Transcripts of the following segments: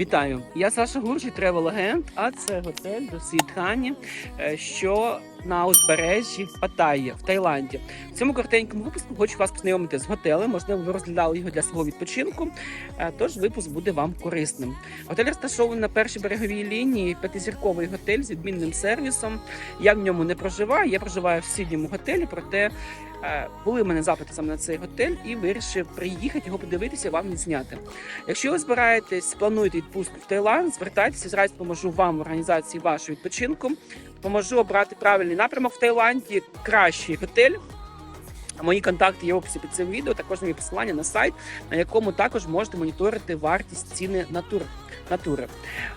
Вітаю! Я Саша Гурчий, тревел агент, а це готель до Світгані, е, що на узбережжі Паттайі в Таїланді. В цьому коротенькому випуску хочу вас познайомити з готелем. Можливо, ви розглядали його для свого відпочинку. е, Тож випуск буде вам корисним. Готель розташований на першій береговій лінії, п'ятизірковий готель з відмінним сервісом. Я в ньому не проживаю. Я проживаю в сусідньому готелі, проте були в мене запити саме на цей готель і вирішив приїхати його подивитися, вам відзняти. Якщо ви збираєтесь, плануєте відпустку в Таїланд, звертайтеся, зразу поможу вам в організації вашого відпочинку. Поможу обрати правильний напрямок в Таїланді, кращий готель. Мої контакти є в описі під цим відео. Також мої посилання на сайт, на якому також можете моніторити вартість ціни на тур. На.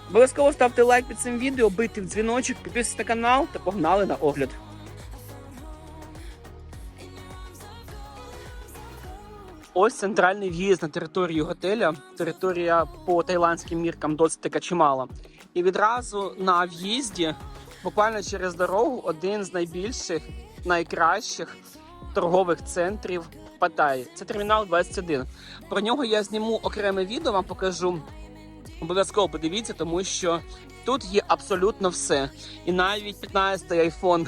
Обов'язково ставте лайк під цим відео, бийте в дзвіночок, підписуйтесь на канал та погнали на огляд. Ось центральний в'їзд на територію готеля. Територія по тайландським міркам досить така чимала. І відразу на в'їзді, буквально через дорогу, один з найбільших, найкращих торгових центрів Паттайі. Це термінал 21. Про нього я зніму окреме відео, вам покажу. Обов'язково подивіться, тому що тут є абсолютно все. І навіть 15-й iPhone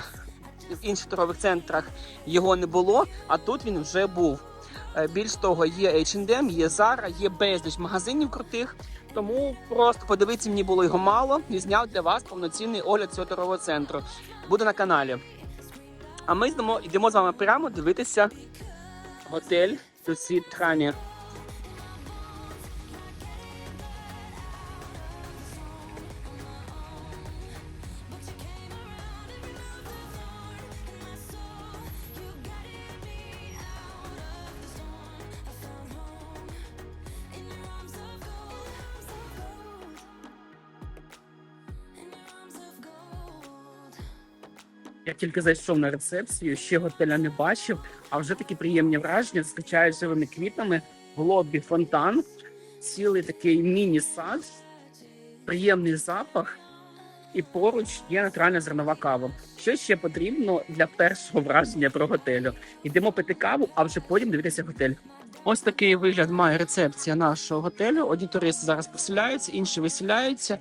в інших торгових центрах його не було, а тут він вже був. Е, Більш того, є H&M, є Zara, є безліч магазинів крутих. Тому просто подивитися мені було його мало і зняв для вас повноцінний огляд цього торгового центру. Буде на каналі. А ми йдемо, йдемо з вами прямо дивитися готель Сусід Трані. Я тільки зайшов на рецепцію, ще готеля не бачив, а вже такі приємні враження зустрічають живими квітами. В лобі фонтан, цілий такий міні-сад, приємний запах, і поруч є натуральна зернова кава. Що ще потрібно для першого враження про готелю? Йдемо пити каву, а вже потім дивитися готель. Ось такий вигляд має рецепція нашого готелю. Одні туристи зараз поселяються, інші виселяються.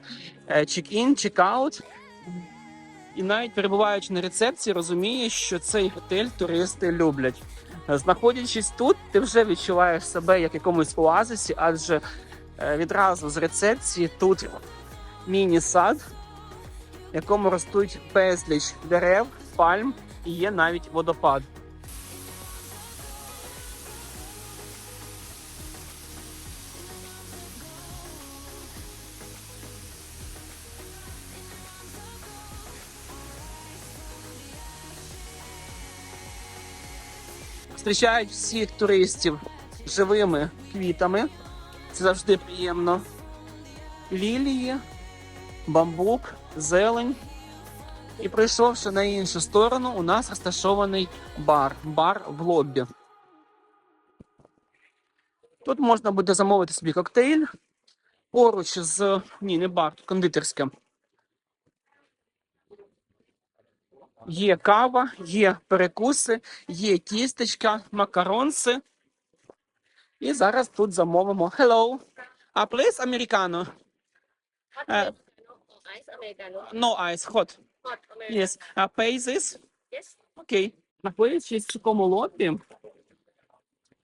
Чек-ін, чек-аут. І навіть перебуваючи на рецепції, розумієш, що цей готель туристи люблять. Знаходячись тут, ти вже відчуваєш себе як якомусь оазисі, адже е, відразу з рецепції тут міні-сад, в якому ростуть безліч дерев, пальм і є навіть водопад. Зустрічають всіх туристів живими квітами. Це завжди приємно. Лілії, бамбук, зелень. І пройшовши на іншу сторону, у нас розташований бар. Бар в лоббі. Тут можна буде замовити собі коктейль. Поруч з. Ні, не бар, тут кондитерська. Є кава, є перекуси, є тістечка, макаронси. І зараз тут замовимо. Hello. А please americano. Uh, no ice, hot. Hot Americano. Yes. Uh, pay this. Yes. Окей. Знаходячись в такому лобі,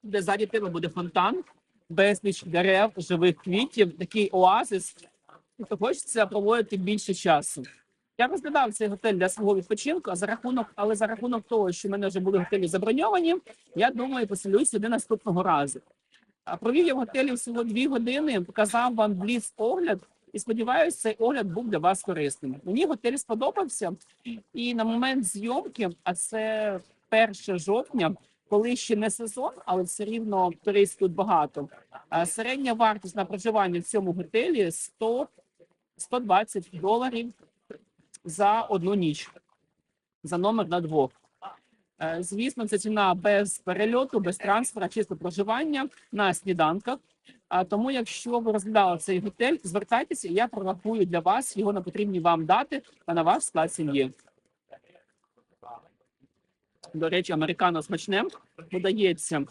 де ззаді тебе буде фонтан, безліч дерев, живих квітів, такий оазис. І то хочеться проводити більше часу. Я розглядав цей готель для свого відпочинку, за рахунок, але за рахунок того, що в мене вже були готелі заброньовані, я думаю, поселюсь сюди наступного разу. Провів я в готелі всього дві години, показав вам бліц огляд, і сподіваюся, цей огляд був для вас корисним. Мені готель сподобався, і на момент зйомки, а це 1 жовтня, коли ще не сезон, але все рівно туристів тут багато. Середня вартість на проживання в цьому готелі 100 120 доларів за одну ніч, за номер на двох. Е, Звісно, це ціна без перельоту, без трансфера, чисто проживання на сніданках. Тому, якщо ви розглядали цей готель, звертайтеся, я прорахую для вас його на потрібні вам дати та на ваш склад сім'ї. До речі, американо смачне подається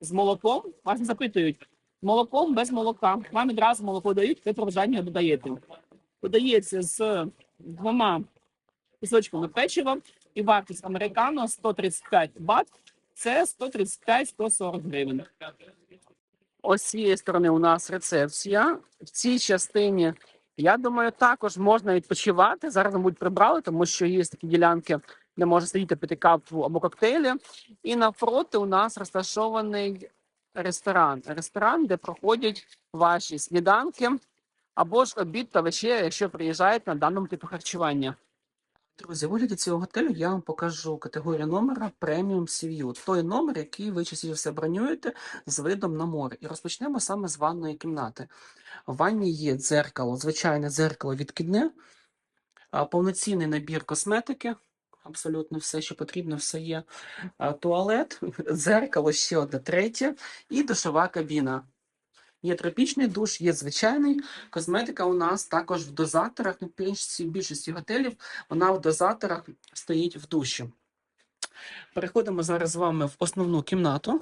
з молоком. Вас запитують, молоком без молока. Вам відразу молоко дають, ви бажанню додаєте. Подається з двома кусочками печива і вартість американо 135 бат. Це 135-140 гривень. Ось з цієї сторони у нас рецепція. В цій частині, я думаю, також можна відпочивати. Зараз, мабуть, прибрали, тому що є такі ділянки, де можна сидіти пити каву або коктейлі. І навпроти у нас розташований ресторан. Ресторан, де проходять ваші сніданки або ж обід та вечеря, якщо приїжджаєте на даному типу харчування. Друзі, в вигляді цього готелю я вам покажу категорію номера Premium Sea. Той номер, який ви частіше бронюєте з видом на море. І розпочнемо саме з ванної кімнати. В ванні є дзеркало, звичайне дзеркало відкидне, повноцінний набір косметики. Абсолютно все, що потрібно, все є. Туалет, дзеркало, ще одне третє, і душова кабіна. Є тропічний душ, є звичайний. Косметика у нас також в дозаторах. На більшості, більшості готелів вона в дозаторах стоїть в душі. Переходимо зараз з вами в основну кімнату.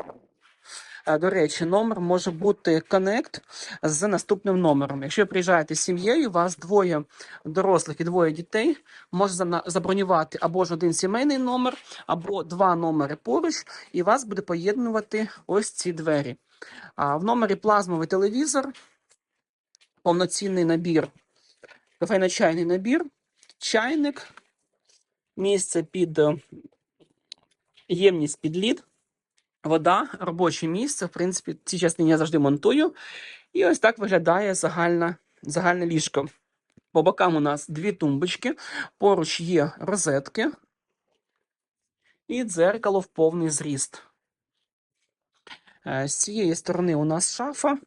Е, До речі, номер може бути Connect з наступним номером. Якщо ви приїжджаєте з сім'єю, у вас двоє дорослих і двоє дітей, можна забронювати або ж один сімейний номер, або два номери поруч, і вас буде поєднувати ось ці двері. В номері плазмовий телевізор, повноцінний набір, кофейно-чайний набір, чайник, місце під е, ємність під лід, вода, робоче місце. В принципі, в цій частині я завжди монтую. І ось так виглядає загальна, загальне ліжко. По бокам у нас дві тумбочки, поруч є розетки і дзеркало в повний зріст. Е, З цієї сторони у нас шафа,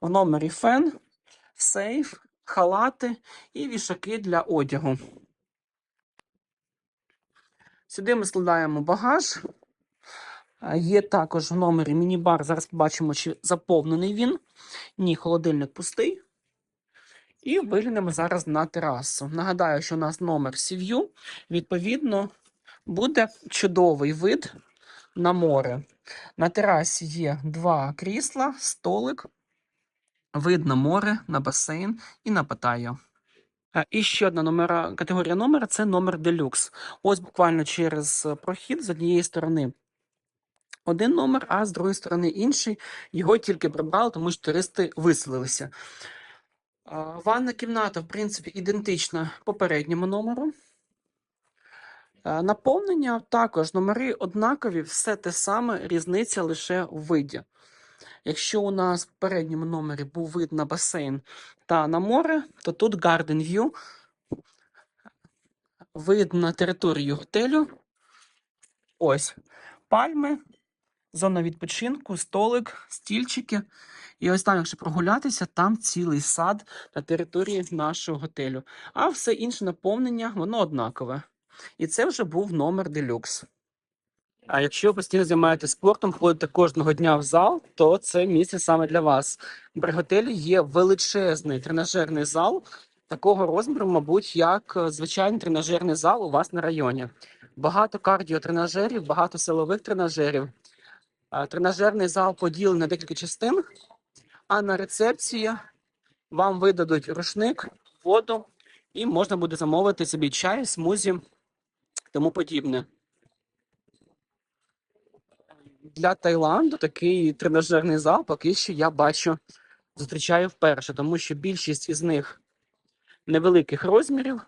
в номері фен, сейф, халати і вішаки для одягу. Сюди ми складаємо багаж. Е, Є також в номері міні-бар. Зараз побачимо, чи заповнений він. Ні, холодильник пустий. І виглянемо зараз на терасу. Нагадаю, що у нас номер Сів'ю. Відповідно, буде чудовий вид на море. На терасі є два крісла, столик, вид на море, на басейн і на Паттайю. Е, І ще одна номера, категорія номера це номер делюкс. Ось буквально через е, прохід з однієї сторони один номер, а з другої сторони інший. Його тільки прибрали, тому що туристи виселилися. Ванна кімната, в принципі, ідентична попередньому номеру. Е, Наповнення також номери однакові, все те саме, різниця лише в виді. Якщо у нас в передньому номері був вид на басейн та на море, то тут Garden View, вид на територію готелю. Ось пальми, зона відпочинку, столик, стільчики. І ось там, якщо прогулятися, там цілий сад на території нашого готелю. А все інше наповнення, воно однакове. І це вже був номер делюкс. А якщо ви постійно займаєтесь спортом, ходите кожного дня в зал, то це місце саме для вас. При готелі є величезний тренажерний зал такого розміру, мабуть, як е, звичайний тренажерний зал у вас на районі. Багато кардіотренажерів, багато силових тренажерів. Тренажерний зал поділений на декілька частин, а на рецепції вам видадуть рушник, воду, і можна буде замовити собі чай, смузі, тому подібне. Для Таїланду такий тренажерний зал поки що я бачу, зустрічаю вперше, тому що більшість із них невеликих розмірів,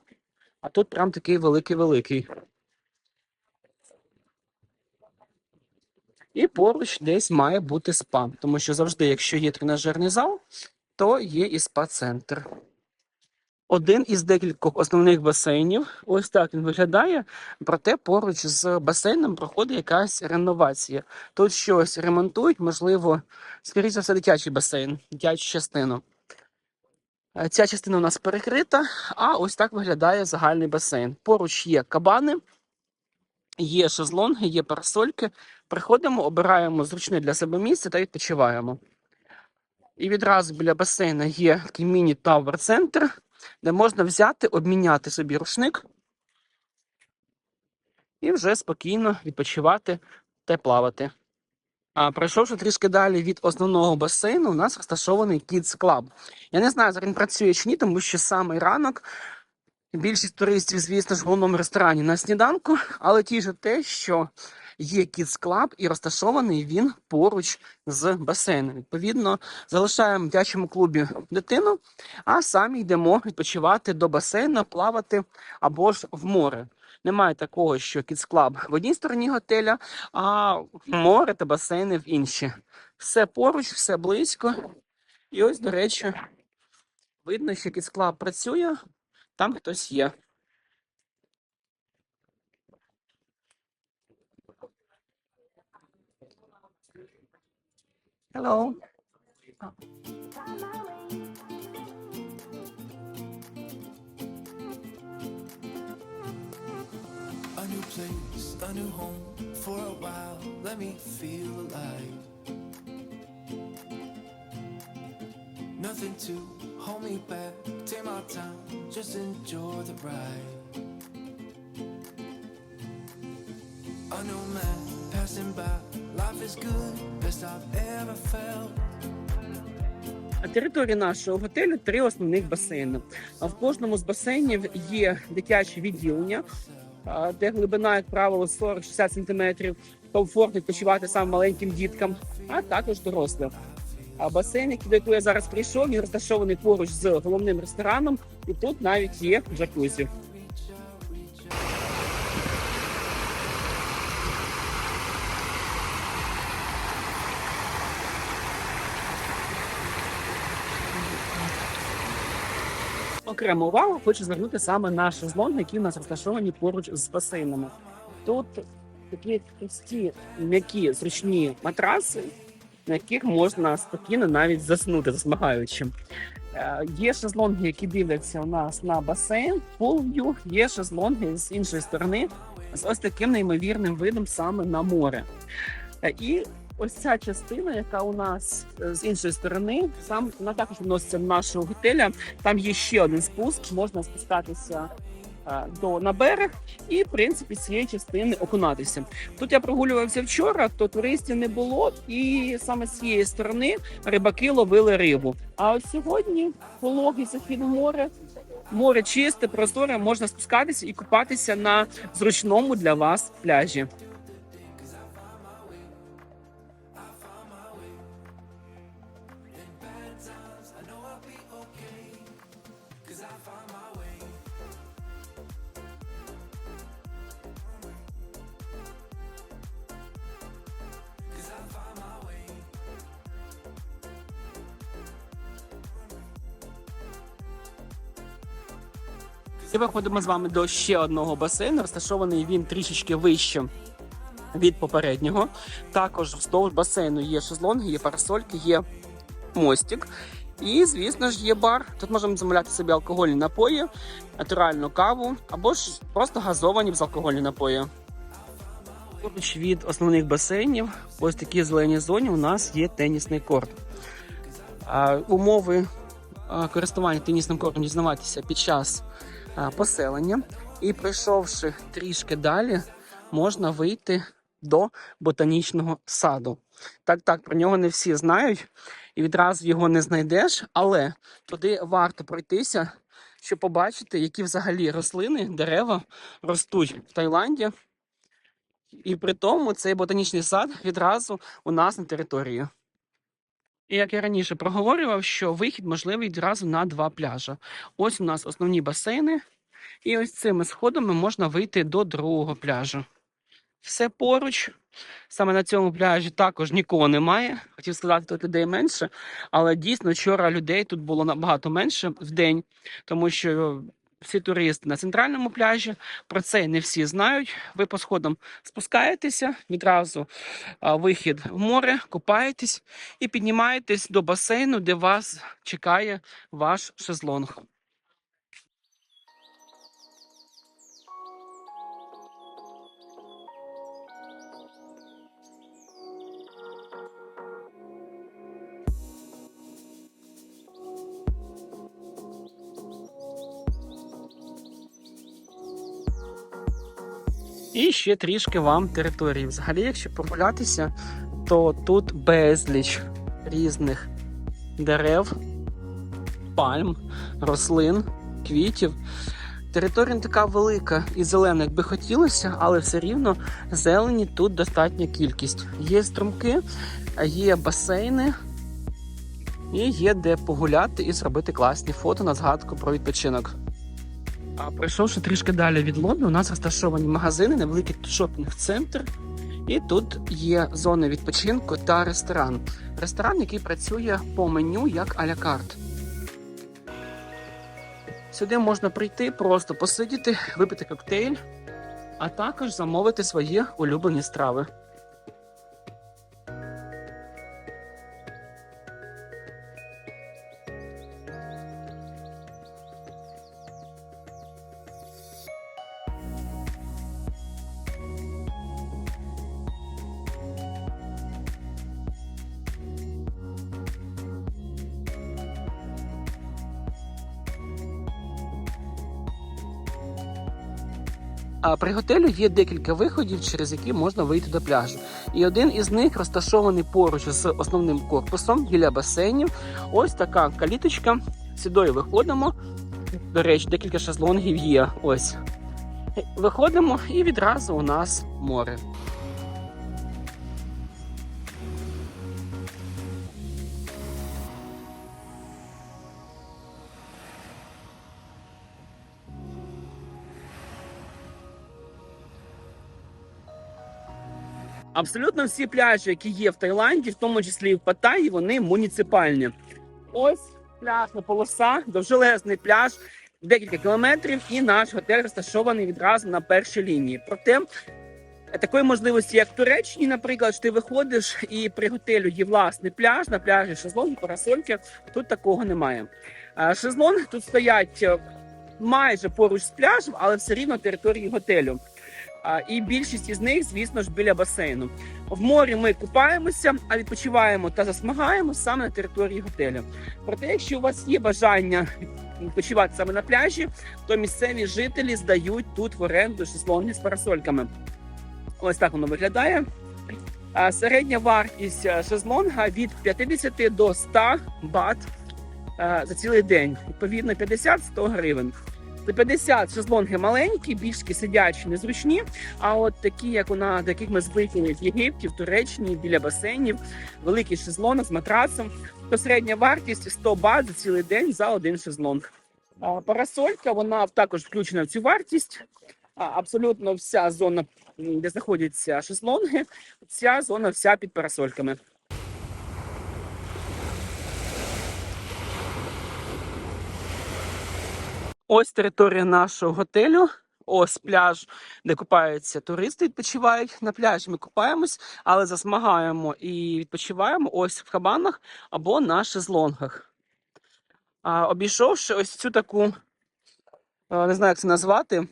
а тут прям такий великий-великий. І поруч десь має бути спа, тому що завжди, якщо є тренажерний зал, то є і спа-центр. Один із декількох основних басейнів. Ось так він виглядає. Проте поруч з басейном проходить якась реновація. Тут щось ремонтують, можливо, скоріше за все, дитячий басейн, дитячу частину. Е, Ця частина у нас перекрита, а ось так виглядає загальний басейн. Поруч є кабани, є шезлонги, є парасольки. Приходимо, обираємо зручне для себе місце та відпочиваємо. І відразу біля басейну є такий міні-тавер-центр, де можна взяти, обміняти собі рушник і вже спокійно відпочивати та плавати. А, пройшовши трішки далі від основного басейну, у нас розташований Kids Club. Я не знаю, зараз він працює чи ні, тому що самий ранок. Більшість туристів, звісно ж, в головному ресторані на сніданку, але тіше те, що є Kids Club і розташований він поруч з басейном. Відповідно, залишаємо в дитячому клубі дитину, а самі йдемо відпочивати до басейну, плавати або ж в море. Немає такого, що Kids Club в одній стороні готеля, а море та басейни в іншій. Все поруч, все близько. І ось, до речі, видно, що Kids Club працює, там хтось є. Hello. A new place, a new home for a while. Let me feel alive. Nothing to hold me back. Take my time, just enjoy the ride. A new man passing by. Life is good, best I've ever felt. На території нашого готелю три основних басейни. В кожному з басейнів є дитяче відділення, де глибина, як правило, 40-60 см. Комфортно відпочивати саме маленьким діткам, а також дорослим. А басейн, до якого я зараз прийшов, він розташований поруч з головним рестораном, і тут навіть є джакузі. Окрему увагу хочу звернути саме на шезлонги, які у нас розташовані поруч з басейнами. Тут такі прості, м'які, зручні матраси, на яких можна спокійно навіть заснути, засмагаючи. Е, Є шезлонги, які дивляться у нас на басейн, полв'ю, є шезлонги з іншої сторони з ось таким неймовірним видом саме на море. Е, І ось ця частина, яка у нас е, з іншої сторони, сам вона також відноситься до нашого готеля. Там є ще один спуск, можна спускатися е, до на берег і, в принципі, цієї частини окунатися. Тут я прогулювався вчора, то туристів не було, і саме з цієї сторони рибаки ловили рибу. А от сьогодні пологий захід море. Море чисте, просторе, можна спускатися і купатися на зручному для вас пляжі. І виходимо з вами до ще одного басейну. Розташований він трішечки вище від попереднього. Також вздовж басейну є шезлонги, є парасольки, є мостик. І, звісно ж, є бар. Тут можемо замовляти собі алкогольні напої, натуральну каву або ж просто газовані безалкогольні напої. Поруч від основних басейнів, ось такі зелені зоні, у нас є тенісний корт. Умови користування тенісним кортом дізнаватися під час поселення. І пройшовши трішки далі, можна вийти до ботанічного саду. Так, так, про нього не всі знають, і відразу його не знайдеш, але туди варто пройтися, щоб побачити, які взагалі рослини, дерева ростуть в Таїланді. І при тому цей ботанічний сад відразу у нас на території. Як я раніше проговорював, що вихід можливий відразу на два пляжі. Ось у нас основні басейни, і ось цими сходами можна вийти до другого пляжу. Все поруч. Саме на цьому пляжі також нікого немає. Хотів сказати, тут людей менше, але дійсно вчора людей тут було набагато менше в день, тому що всі туристи на центральному пляжі. Про це не всі знають. Ви по сходам спускаєтеся відразу вихід в море, купаєтесь і піднімаєтесь до басейну, де вас чекає ваш шезлонг. І ще трішки вам території. Взагалі, якщо прогулятися, то тут безліч різних дерев, пальм, рослин, квітів. Територія не така велика і зелена, як би хотілося, але все рівно зелені тут достатня кількість. Є струмки, є басейни і є де погуляти і зробити класні фото на згадку про відпочинок. А пройшовши трішки далі від лобі, у нас розташовані магазини, невеликий шопінг-центр. І тут є зона відпочинку та ресторан. Ресторан, який працює по меню як а-ля карт. Сюди можна прийти, просто посидіти, випити коктейль, а також замовити свої улюблені страви. При готелю є декілька виходів, через які можна вийти до пляжу. І один із них розташований поруч з основним корпусом біля басейнів. Ось така каліточка. Сюди виходимо. До речі, декілька шезлонгів є. Ось. Виходимо і відразу у нас море. Абсолютно всі пляжі, які є в Таїланді, в тому числі і в Паттайі, вони муніципальні. Ось пляжна полоса, довжелезний пляж, декілька кілометрів, і наш готель розташований відразу на першій лінії. Проте такої можливості, як в Туреччині, наприклад, що ти виходиш і при готелю є власний пляж, на пляжі шезлонги, парасольки. Тут такого немає. Шезлонги тут стоять е, майже поруч з пляжем, але все рівно території готелю. І більшість із них, звісно ж, біля басейну. В морі ми купаємося, а відпочиваємо та засмагаємо саме на території готелю. Проте, якщо у вас є бажання відпочивати саме на пляжі, то місцеві жителі здають тут в оренду шезлонги з парасольками. Ось так воно виглядає. Середня вартість шезлонга від 50 до 100 бат за цілий день. Відповідно, 50-100 гривень. За 50 шезлонги маленькі, більш такі сидячі, незручні. А от такі, як у нас, до яких ми звикли в Єгипті, в Туреччині, біля басейнів, великий шезлонг з матрацем, то середня вартість 100 бат за цілий день за один шезлонг. А, Парасолька, вона також включена в цю вартість. Абсолютно вся зона, де знаходяться шезлонги, ця зона вся під парасольками. Ось територія нашого готелю. Ось пляж, де купаються туристи, відпочивають. На пляжі ми купаємось, але засмагаємо і відпочиваємо ось в кабанах або на шезлонгах. А, обійшовши ось цю таку, е, не знаю, як це назвати,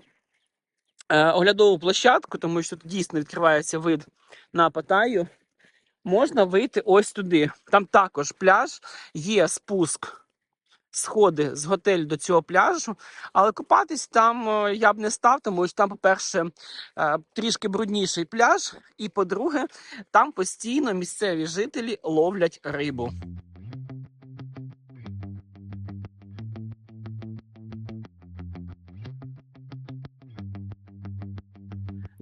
е, оглядову площадку, тому що тут дійсно відкривається вид на Паттайю, можна вийти ось туди. Там також пляж, є спуск сходи з готелю до цього пляжу, але купатись там е, я б не став, тому що там, по-перше, е, трішки брудніший пляж, і по-друге, там постійно місцеві жителі ловлять рибу.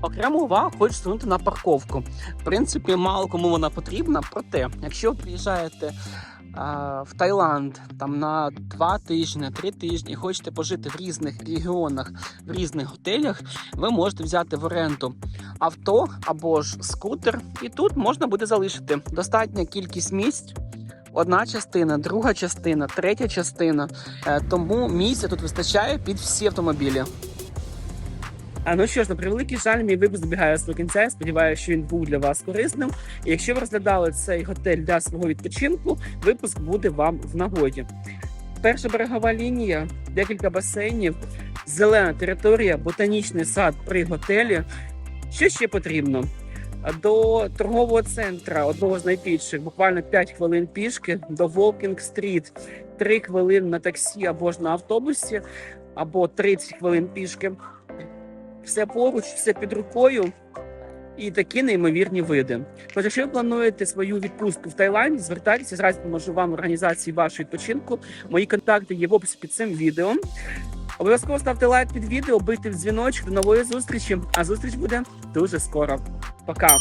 Окрему увагу хочу звернути на парковку. В принципі, мало кому вона потрібна. Проте, якщо ви приїжджаєте а, в Таїланд там на два тижні, три тижні, хочете пожити в різних регіонах, в різних готелях, ви можете взяти в оренду авто або ж скутер, і тут можна буде залишити достатня кількість місць. Одна частина, друга частина, третя частина. Е, Тому місця тут вистачає під всі автомобілі. Ну що ж, на превеликий жаль, мій випуск добігає свого кінця. Я сподіваюся, що він був для вас корисним. І якщо ви розглядали цей готель для свого відпочинку, випуск буде вам в нагоді. Перша берегова лінія, декілька басейнів, зелена територія, ботанічний сад при готелі. Що ще потрібно? До торгового центра, одного з найбільших, буквально 5 хвилин пішки, до Волкінг Стріт, 3 хвилини на таксі або ж на автобусі, або 30 хвилин пішки. Все поруч, все під рукою. І такі неймовірні види. Тож, якщо ви плануєте свою відпустку в Таїланд, звертайтеся, зразу поможу вам організації вашого відпочинку. Мої контакти є в описі під цим відео. Обов'язково ставте лайк під відео, бийте в дзвіночок. До нової зустрічі. А зустріч буде дуже скоро. Пока.